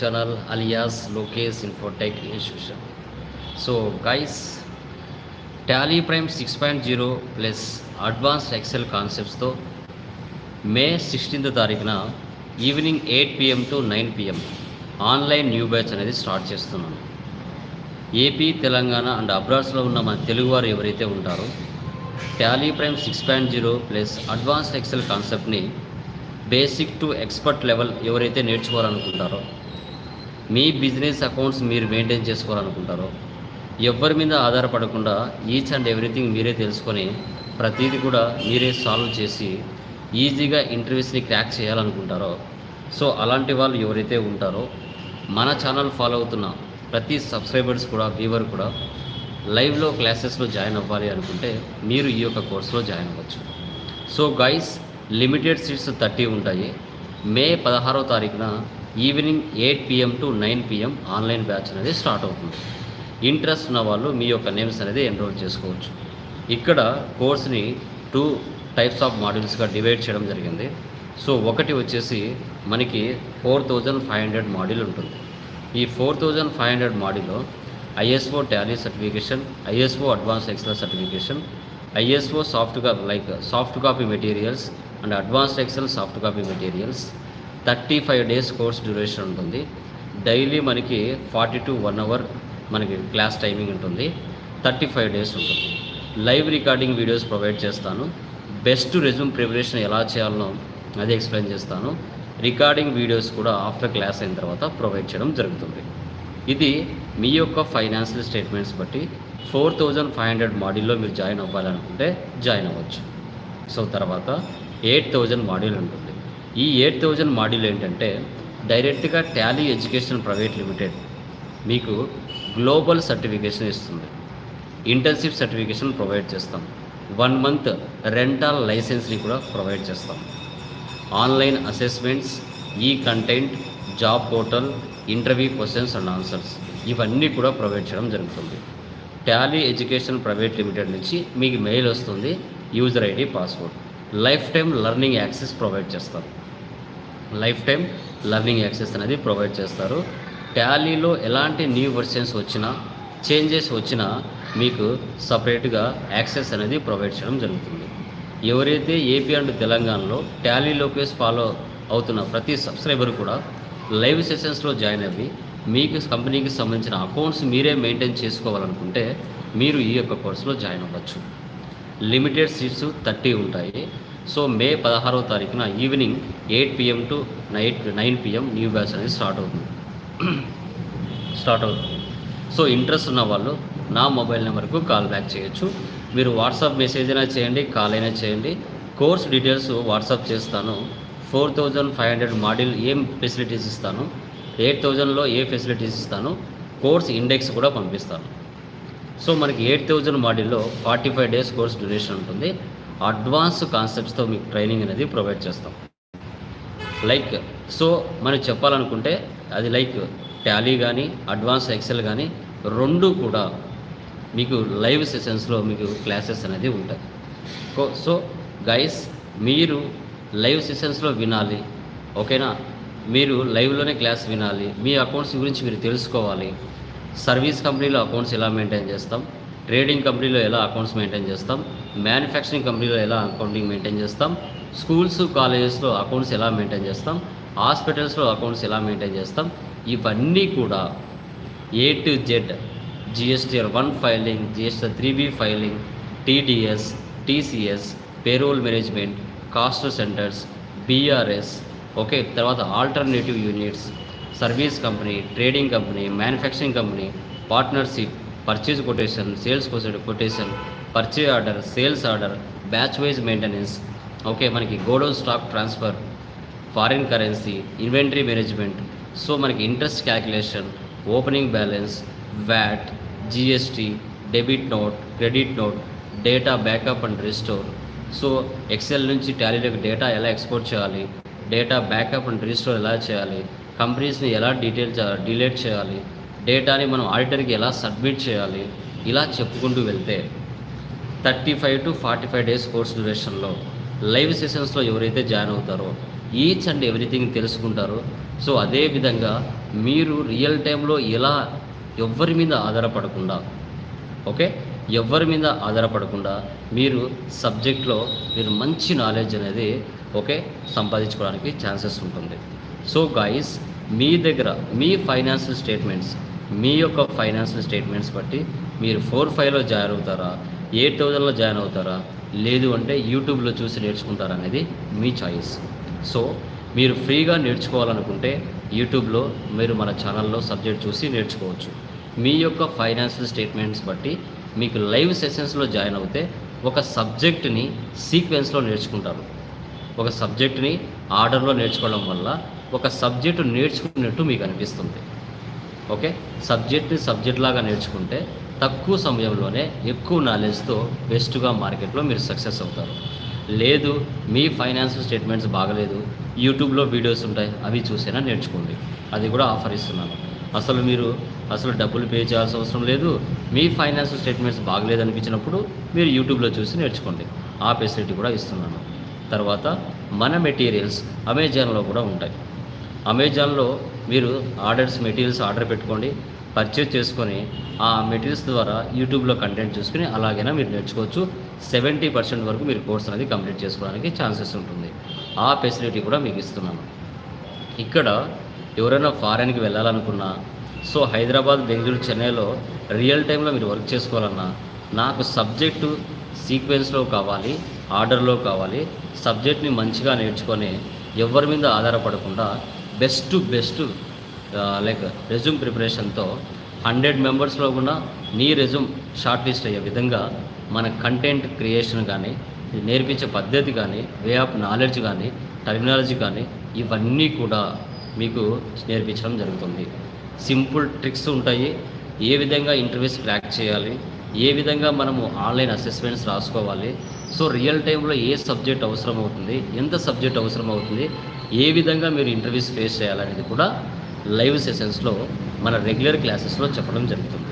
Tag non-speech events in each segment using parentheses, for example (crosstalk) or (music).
Channel alias Lokesh Infotech institution so guys Tally prime six point zero plus advanced Excel కాన్సెప్ట్స్తో May sixteenth తారీఖున evening eight PM to nine PM online new batch అనేది start చేస్తున్నాను. AP Telangana and అబ్రాడ్స్లో ఉన్న మన తెలుగువారు ఎవరైతే ఉంటారో Tally prime six point zero plus advanced Excel కాన్సెప్ట్ని బేసిక్ టు ఎక్స్పర్ట్ లెవెల్ ఎవరైతే నేర్చుకోవాలనుకుంటారో మీ బిజినెస్ అకౌంట్స్ మీరు మెయింటైన్ చేసుకోవాలనుకుంటారో ఎవరి మీద ఆధారపడకుండా ఈచ్ అండ్ ఎవ్రీథింగ్ మీరే తెలుసుకొని ప్రతిదీ కూడా మీరే సాల్వ్ చేసి ఈజీగా ఇంటర్వ్యూస్ని క్రాక్ చేయాలనుకుంటారో. సో అలాంటి వాళ్ళు ఎవరైతే ఉంటారో మన ఛానల్ ఫాలో అవుతున్న ప్రతి సబ్స్క్రైబర్స్ కూడా వ్యూవర్ కూడా లైవ్లో క్లాసెస్లో జాయిన్ అవ్వాలి అనుకుంటే మీరు ఈ యొక్క కోర్సులో జాయిన్ అవ్వచ్చు. So guys limited seats thirty ఉంటాయి. మే పదహారో తారీఖున evening eight PM to nine PM online batch అనేది స్టార్ట్ అవుతుంది. ఇంట్రెస్ట్ ఉన్న వాళ్ళు మీ యొక్క నేమ్స్ అనేది ఎన్రోల్ చేసుకోవచ్చు. ఇక్కడ కోర్స్ని టూ టైప్స్ ఆఫ్ మాడ్యూల్స్గా డివైడ్ చేయడం జరిగింది. సో ఒకటి వచ్చేసి మనకి four thousand five hundred module ఉంటుంది. ఈ ఫోర్ థౌజండ్ ఫైవ్ హండ్రెడ్ మాడ్యూల్లో ISO Tally certification ISO advance Excel certification ISO soft copy like soft copy materials and advanced Excel soft copy materials thirty five days course duration ఉంటుంది. Daily మనకి forty to one hour మనకి class timing ఉంటుంది. Thirty five days ఉంటుంది. Live recording videos provide చేస్తాను. Best resume preparation ఎలా చేయాలనో అది explain చేస్తాను. రికార్డింగ్ వీడియోస్ కూడా ఆఫ్టర్ క్లాస్ అయిన తర్వాత ప్రొవైడ్ చేయడం జరుగుతుంది. ఇది మీ యొక్క ఫైనాన్షియల్ స్టేట్మెంట్స్ బట్టి ఫోర్ థౌజండ్ ఫైవ్ హండ్రెడ్ మాడ్యూల్లో మీరు జాయిన్ అవ్వాలనుకుంటే జాయిన్ అవ్వచ్చు. సో తర్వాత ఎయిట్ థౌజండ్ మాడ్యూల్ ఉంటుంది. ఈ ఎయిట్ థౌజండ్ మాడ్యూల్ ఏంటంటే డైరెక్ట్గా టాలీ ఎడ్యుకేషన్ ప్రైవేట్ లిమిటెడ్ మీకు గ్లోబల్ సర్టిఫికేషన్ ఇస్తుంది. ఇంటర్న్షిప్ సర్టిఫికేషన్ ప్రొవైడ్ చేస్తాం. వన్ మంత్ రెంటల్ లైసెన్స్ని కూడా ప్రొవైడ్ చేస్తాం. ఆన్లైన్ అసెస్మెంట్స్ ఈ content job portal interview questions and answers ఇవన్నీ కూడా ప్రొవైడ్ చేయడం జరుగుతుంది. టాలీ ఎడ్యుకేషన్ ప్రైవేట్ లిమిటెడ్ నుంచి మీకు మెయిల్ వస్తుంది. User ID password. Life time learning access provide చేస్తారు. లైఫ్ టైం లర్నింగ్ యాక్సెస్ అనేది ప్రొవైడ్ చేస్తారు. టాలీలో ఎలాంటి న్యూ వర్షన్స్ వచ్చినా చేంజెస్ వచ్చినా మీకు సపరేట్గా యాక్సెస్ అనేది ప్రొవైడ్ చేయడం జరుగుతుంది. ఎవరైతే ఏపీ అండ్ తెలంగాణలో టాలీ లోకేష్ ఫాలో అవుతున్న ప్రతి సబ్స్క్రైబర్ కూడా లైవ్ సెషన్స్లో జాయిన్ అయ్యి మీకు కంపెనీకి సంబంధించిన అకౌంట్స్ మీరే మెయింటైన్ చేసుకోవాలనుకుంటే మీరు ఈ యొక్క కోర్సులో జాయిన్ అవ్వచ్చు. లిమిటెడ్ సీట్స్ థర్టీ ఉంటాయి. సో మే పదహారవ తారీఖున evening eight PM to night nine PM new batch అనేది స్టార్ట్ అవుతుంది. స్టార్ట్ అవుతుంది. సో ఇంట్రెస్ట్ ఉన్న వాళ్ళు నా మొబైల్ నెంబర్కు కాల్ బ్యాక్ చేయొచ్చు. మీరు వాట్సాప్ మెసేజ్ అయినా చేయండి కాల్ అయినా చేయండి. కోర్స్ డీటెయిల్స్ వాట్సాప్ చేస్తాను. Four thousand five hundred module ఏం ఫెసిలిటీస్ ఇస్తాను? ఎయిట్ థౌజండ్లో ఏ ఫెసిలిటీస్ ఇస్తాను? కోర్స్ ఇండెక్స్ కూడా పంపిస్తాను. సో మనకి ఎయిట్ థౌజండ్ మాడ్యూల్లో forty five days course duration ఉంటుంది. అడ్వాన్స్ కాన్సెప్ట్స్తో మీకు ట్రైనింగ్ అనేది ప్రొవైడ్ చేస్తాం. లైక్ సో మనం చెప్పాలనుకుంటే అది లైక్ టాలీ కానీ అడ్వాన్స్ ఎక్సెల్ కానీ రెండు కూడా మీకు లైవ్ సెషన్స్లో మీకు క్లాసెస్ అనేది ఉంటాయి. సో గైస్ మీరు లైవ్ సెషన్స్లో వినాలి. ఓకేనా? మీరు లైవ్లోనే క్లాస్ వినాలి. మీ అకౌంట్స్ గురించి మీరు తెలుసుకోవాలి. సర్వీస్ కంపెనీలో అకౌంట్స్ ఎలా మెయింటైన్ చేస్తాం? ట్రేడింగ్ కంపెనీలో ఎలా అకౌంట్స్ మెయింటైన్ చేస్తాం? మ్యానుఫ్యాక్చరింగ్ కంపెనీలో ఎలా అకౌంటింగ్ మెయింటైన్ చేస్తాం? స్కూల్స్ కాలేజెస్లో అకౌంట్స్ ఎలా మెయింటైన్ చేస్తాం? హాస్పిటల్స్లో అకౌంట్స్ ఎలా మెయింటైన్ చేస్తాం? ఇవన్నీ కూడా A to Z GSTR one filing GSTR three B filing TDS TCS payroll management cost centres BRS okay తర్వాత alternative units service company trading company manufacturing company partnership purchase quotation sales quotation purchase order sales order batch wise maintenance. Okay మనకి godown stock transfer foreign currency inventory management. So మనకి interest calculation opening balance VAT GST debit note credit note data backup and restore. So Excel నుంచి టాలీలోకి data ఎలా export చేయాలి data backup and restore ఎలా చేయాలి కంపెనీస్ని ఎలా detail delete చేయాలి? డేటాని మనం ఆడిటర్కి ఎలా సబ్మిట్ చేయాలి? ఇలా చెప్పుకుంటూ వెళ్తే thirty five to forty five days course డ్యూరేషన్లో live సెషన్స్లో ఎవరైతే జాయిన్ అవుతారో ఈచ్ అండ్ ఎవ్రీథింగ్ తెలుసుకుంటారో. సో అదే విధంగా మీరు రియల్ టైంలో ఎలా ఎవ్వరి మీద ఆధారపడకుండా ఓకే? ఎవరి మీద ఆధారపడకుండా మీరు సబ్జెక్ట్లో మీరు మంచి నాలెడ్జ్ అనేది ఓకే? సంపాదించుకోవడానికి ఛాన్సెస్ ఉంటుంది. సో గాయస్ మీ దగ్గర మీ ఫైనాన్షియల్ స్టేట్మెంట్స్ మీ యొక్క ఫైనాన్షియల్ స్టేట్మెంట్స్ బట్టి మీరు ఫోర్ ఫైవ్లో జాయిన్ అవుతారా? ఎయిట్ థౌజండ్లో జాయిన్ అవుతారా? లేదు అంటే యూట్యూబ్లో చూసి నేర్చుకుంటారా అనేది మీ చాయిస్ సో మీరు ఫ్రీగా నేర్చుకోవాలనుకుంటే యూట్యూబ్లో మీరు మన ఛానల్లో సబ్జెక్ట్ చూసి నేర్చుకోవచ్చు. మీ యొక్క ఫైనాన్షియల్ స్టేట్మెంట్స్ బట్టి మీకు లైవ్ సెషన్స్లో జాయిన్ అవుతే ఒక సబ్జెక్ట్ని సీక్వెన్స్లో నేర్చుకుంటారు. ఒక సబ్జెక్ట్ని ఆర్డర్లో నేర్చుకోవడం వల్ల ఒక సబ్జెక్టు నేర్చుకున్నట్టు మీకు అనిపిస్తుంది. ఓకే? సబ్జెక్ట్ని సబ్జెక్ట్ లాగా నేర్చుకుంటే తక్కువ సమయంలోనే ఎక్కువ నాలెడ్జ్తో బెస్ట్గా మార్కెట్లో మీరు సక్సెస్ అవుతారు. లేదు మీ ఫైనాన్షియల్ స్టేట్మెంట్స్ బాగలేదు యూట్యూబ్లో వీడియోస్ ఉంటాయి అవి చూసైనా నేర్చుకోండి. అది కూడా ఆఫర్ ఇస్తున్నాను. అసలు మీరు అసలు డబ్బులు పే చేయాల్సిన అవసరం లేదు. మీ ఫైనాన్షియల్ స్టేట్మెంట్స్ బాగలేదు అనిపించినప్పుడు మీరు యూట్యూబ్లో చూసి నేర్చుకోండి. ఆ ఫెసిలిటీ కూడా ఇస్తున్నాను. తర్వాత మన మెటీరియల్స్ అమెజాన్లో కూడా ఉంటాయి. అమెజాన్లో మీరు ఆర్డర్స్ మెటీరియల్స్ ఆర్డర్ పెట్టుకోండి పర్చేజ్ చేసుకొని ఆ మెటీరియల్స్ ద్వారా యూట్యూబ్లో కంటెంట్ చూసుకుని అలాగైనా మీరు నేర్చుకోవచ్చు. సెవెంటీ పర్సెంట్ వరకు మీరు కోర్స్ అనేది కంప్లీట్ చేసుకోవడానికి ఛాన్సెస్ ఉంటుంది. ఆ ఫెసిలిటీ కూడా మీకు ఇస్తున్నాను. ఇక్కడ ఎవరైనా ఫారెన్కి వెళ్ళాలనుకున్నా సో హైదరాబాద్ బెంగళూరు చెన్నైలో రియల్ టైంలో మీరు వర్క్ చేసుకోవాలన్నా నాకు సబ్జెక్టు సీక్వెన్స్లో కావాలి ఆర్డర్లో కావాలి సబ్జెక్ట్ని మంచిగా నేర్చుకొని ఎవరి మీద ఆధారపడకుండా బెస్ట్ బెస్ట్ లైక్ రెజ్యూమ్ ప్రిపరేషన్తో హండ్రెడ్ మెంబర్స్లో కూడా నీ రెజ్యూమ్ షార్ట్ లిస్ట్ అయ్యే విధంగా మన కంటెంట్ క్రియేషన్ కానీ నేర్పించే పద్ధతి కానీ వే ఆఫ్ నాలెడ్జ్ కానీ టెక్నాలజీ కానీ ఇవన్నీ కూడా మీకు నేర్పించడం జరుగుతుంది. సింపుల్ ట్రిక్స్ ఉంటాయి. ఏ విధంగా ఇంటర్వ్యూస్ క్రాక్ చేయాలి? ఏ విధంగా మనము ఆన్లైన్ అసెస్మెంట్స్ రాసుకోవాలి? సో రియల్ టైంలో ఏ సబ్జెక్ట్ అవసరం అవుతుంది ఎంత సబ్జెక్ట్ అవసరం అవుతుంది ఏ విధంగా మీరు ఇంటర్వ్యూస్ ఫేస్ చేయాలనేది కూడా లైవ్ సెషన్స్లో మన రెగ్యులర్ క్లాసెస్లో చెప్పడం జరుగుతుంది.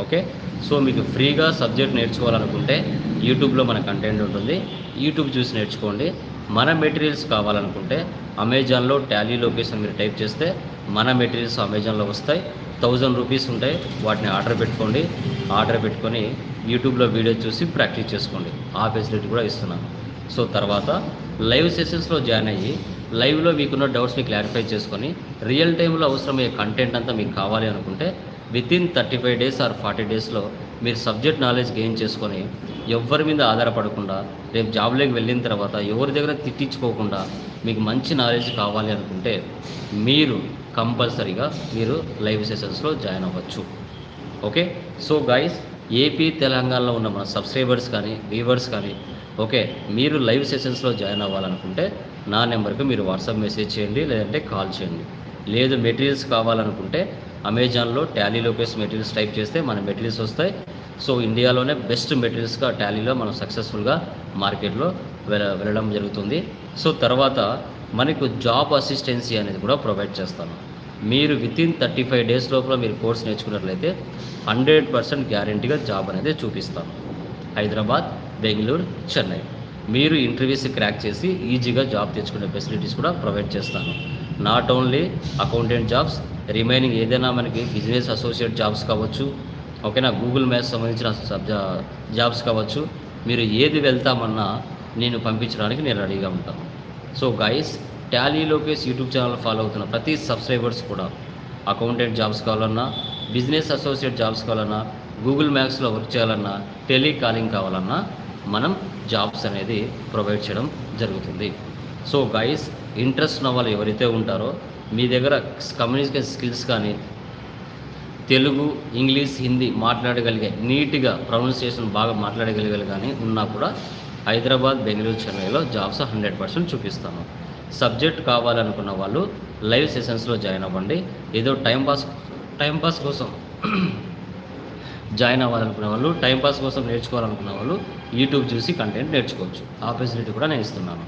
ఓకే సో మీకు ఫ్రీగా సబ్జెక్ట్ నేర్చుకోవాలనుకుంటే యూట్యూబ్లో మన కంటెంట్ ఉంటుంది. యూట్యూబ్ చూసి నేర్చుకోండి. మన మెటీరియల్స్ కావాలనుకుంటే అమెజాన్లో టాలీ లొకేషన్ మీరు టైప్ చేస్తే మన మెటీరియల్స్ అమెజాన్లో వస్తాయి. థౌజండ్ రూపీస్ ఉంటాయి. వాటిని ఆర్డర్ పెట్టుకోండి. ఆర్డర్ పెట్టుకొని యూట్యూబ్లో వీడియో చూసి ప్రాక్టీస్ చేసుకోండి. ఆ ఫెసిలిటీ కూడా ఇస్తున్నాను. సో తర్వాత లైవ్ సెషన్స్లో జాయిన్ అయ్యి లైవ్లో మీకున్న డౌట్స్ని క్లారిఫై చేసుకొని రియల్ టైంలో అవసరమయ్యే కంటెంట్ అంతా మీకు కావాలి అనుకుంటే within thirty five days or forty డేస్లో మీరు సబ్జెక్ట్ నాలెడ్జ్ గెయిన్ చేసుకొని ఎవరి మీద ఆధారపడకుండా రేపు జాబ్లోకి వెళ్ళిన తర్వాత ఎవరి దగ్గర తిట్టించుకోకుండా మీకు మంచి నాలెడ్జ్ కావాలి అనుకుంటే మీరు కంపల్సరీగా మీరు లైవ్ సెషన్స్లో జాయిన్ అవ్వచ్చు. ఓకే సో గాయస్ ఏపీ తెలంగాణలో ఉన్న మన సబ్స్క్రైబర్స్ కానీ వ్యూవర్స్ కానీ ఓకే మీరు లైవ్ సెషన్స్లో జాయిన్ అవ్వాలనుకుంటే నా నెంబర్కి మీరు వాట్సాప్ మెసేజ్ చేయండి లేదంటే కాల్ చేయండి. లేదు మెటీరియల్స్ కావాలనుకుంటే అమెజాన్లో టాలీ లొకేషన్ మెటీరియల్స్ టైప్ చేస్తే మన మెటీరియల్స్ వస్తాయి. సో ఇండియాలోనే బెస్ట్ మెటీరియల్స్గా టాలీలో మనం సక్సెస్ఫుల్గా మార్కెట్లో వెళ్ళ వెళ్ళడం జరుగుతుంది. సో తర్వాత మనకు జాబ్ అసిస్టెన్సీ అనేది కూడా ప్రొవైడ్ చేస్తాను. మీరు within thirty five days లోపల మీరు కోర్స్ నేర్చుకున్నట్లయితే హండ్రెడ్ పర్సెంట్ గ్యారంటీగా జాబ్ అనేది చూపిస్తాను. హైదరాబాద్ బెంగళూరు చెన్నై. మీరు ఇంటర్వ్యూస్ క్రాక్ చేసి ఈజీగా జాబ్ తెచ్చుకునే ఫెసిలిటీస్ కూడా ప్రొవైడ్ చేస్తాను. Not only accountant jobs remaining ఏదైనా మనకి బిజినెస్ అసోసియేట్ జాబ్స్ కావచ్చు ఓకేనా గూగుల్ మ్యాప్స్ సంబంధించిన సబ్ జాబ్స్ కావచ్చు మీరు ఏది వెళ్తామన్నా నేను పంపించడానికి నేను రెడీగా ఉంటాను. So guys Tally Lokesh YouTube channel follow అవుతున్న ప్రతి సబ్స్క్రైబర్స్ కూడా అకౌంటెంట్ జాబ్స్ కావాలన్నా బిజినెస్ అసోసియేట్ జాబ్స్ కావాలన్నా గూగుల్ మ్యాప్స్లో వర్క్ చేయాలన్నా టెలికాలింగ్ కావాలన్నా మనం జాబ్స్ అనేది ప్రొవైడ్ చేయడం జరుగుతుంది. సో గైస్ ఇంట్రెస్ట్ ఉన్న వాళ్ళు ఎవరైతే ఉంటారో మీ దగ్గర కమ్యూనికేషన్ స్కిల్స్ కానీ తెలుగు ఇంగ్లీష్ హిందీ మాట్లాడగలిగే నీట్గా ప్రొనౌన్సియేషన్ బాగా మాట్లాడగలిగే కానీ ఉన్నా కూడా హైదరాబాద్ బెంగళూరు చెన్నైలో జాబ్స్ హండ్రెడ్ పర్సెంట్ చూపిస్తాను. సబ్జెక్ట్ కావాలనుకున్న వాళ్ళు లైవ్ సెషన్స్లో జాయిన్ అవ్వండి. ఏదో టైంపాస్ టైంపాస్ కోసం (clears throat) జాయిన్ అవ్వాలనుకునే వాళ్ళు టైంపాస్ కోసం నేర్చుకోవాలనుకున్న వాళ్ళు యూట్యూబ్ చూసి కంటెంట్ నేర్చుకోవచ్చు. ఆ ఫెసిలిటీ కూడా నేను ఇస్తున్నాను.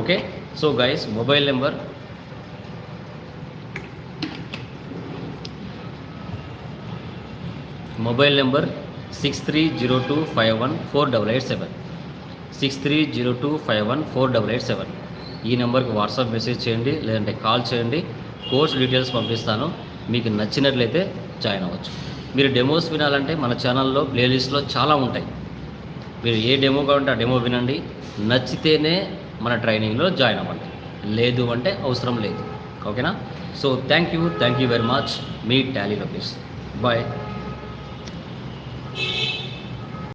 Okay so guys mobile number mobile number six three zero two five one four double eight seven six three zero two five one four double eight seven ఈ నెంబర్కి వాట్సాప్ మెసేజ్ చేయండి లేదంటే call చేయండి. Course details పంపిస్తాను. మీకు నచ్చినట్లయితే join అవ్వచ్చు. మీరు డెమోస్ వినాలంటే మన ఛానల్లో ప్లేలిస్ట్లో చాలా ఉంటాయి. మీరు ఏ డెమో కావాలంటే ఆ డెమో వినండి. నచ్చితేనే మన ట్రైనింగ్లో జాయిన్ అవ్వండి. లేదు అంటే అవసరం లేదు. ఓకేనా? So thank you thank you very much me Tally location bye